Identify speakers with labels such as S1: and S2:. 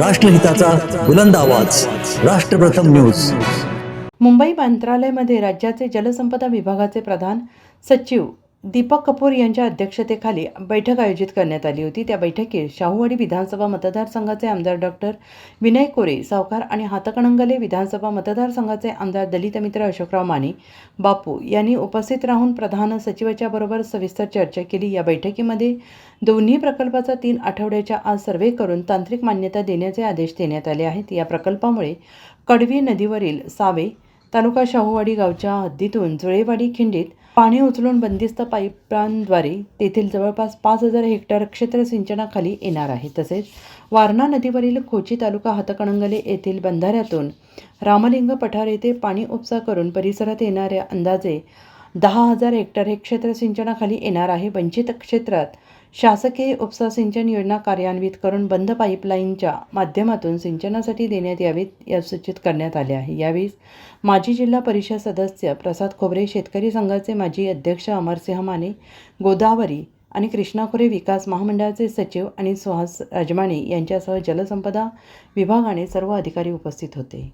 S1: राष्ट्रहिताचा बुलंद आवाज. राष्ट्रप्रथम न्यूज.
S2: मुंबई मंत्रालयामध्ये राज्याचे जलसंपदा विभागाचे प्रधान सचिव दीपक कपूर यांच्या अध्यक्षतेखाली बैठक आयोजित करण्यात आली होती. त्या बैठकीत शाहूवाडी विधानसभा मतदारसंघाचे आमदार डॉक्टर विनय कोरे सावकार आणि हातकणंगले विधानसभा मतदारसंघाचे आमदार दलित मित्र अशोकराव माने बापू यांनी उपस्थित राहून प्रधान सचिवाच्या बरोबर सविस्तर चर्चा केली. या बैठकीमध्ये दोन्ही प्रकल्पाचा तीन आठवड्याच्या आज सर्वे करून तांत्रिक मान्यता देण्याचे आदेश देण्यात आले आहेत. या प्रकल्पामुळे कडवी नदीवरील सावे तालुका शाहूवाडी गावच्या हद्दीतून जुळेवाडी खिंडीत पाणी उचलून बंदिस्त पाईपांद्वारे तेथील जवळपास पाच हजार हेक्टर क्षेत्र सिंचनाखाली येणार आहे. तसेच वारणा नदीवरील खोची तालुका हातकणंगले येथील बंधाऱ्यातून रामलिंग पठार येथे पाणी उपसा करून परिसरात येणाऱ्या अंदाजे दहा हजार हेक्टर हे क्षेत्र सिंचनाखाली येणार आहे. वंचित क्षेत्रात शासकीय उपसा सिंचन योजना कार्यान्वित करून बंद पाईपलाईनच्या माध्यमातून सिंचनासाठी देण्यात यावीत या सूचित करण्यात आले आहे. यावेळी माजी जिल्हा परिषद सदस्य प्रसाद खोबरे शेतकरी संघाचे माजी अध्यक्ष अमरसिंह माने गोदावरी आणि कृष्णा खोरे विकास महामंडळाचे सचिव आणि सुहास राजमाणे यांच्यासह जलसंपदा विभागाने सर्व अधिकारी उपस्थित होते.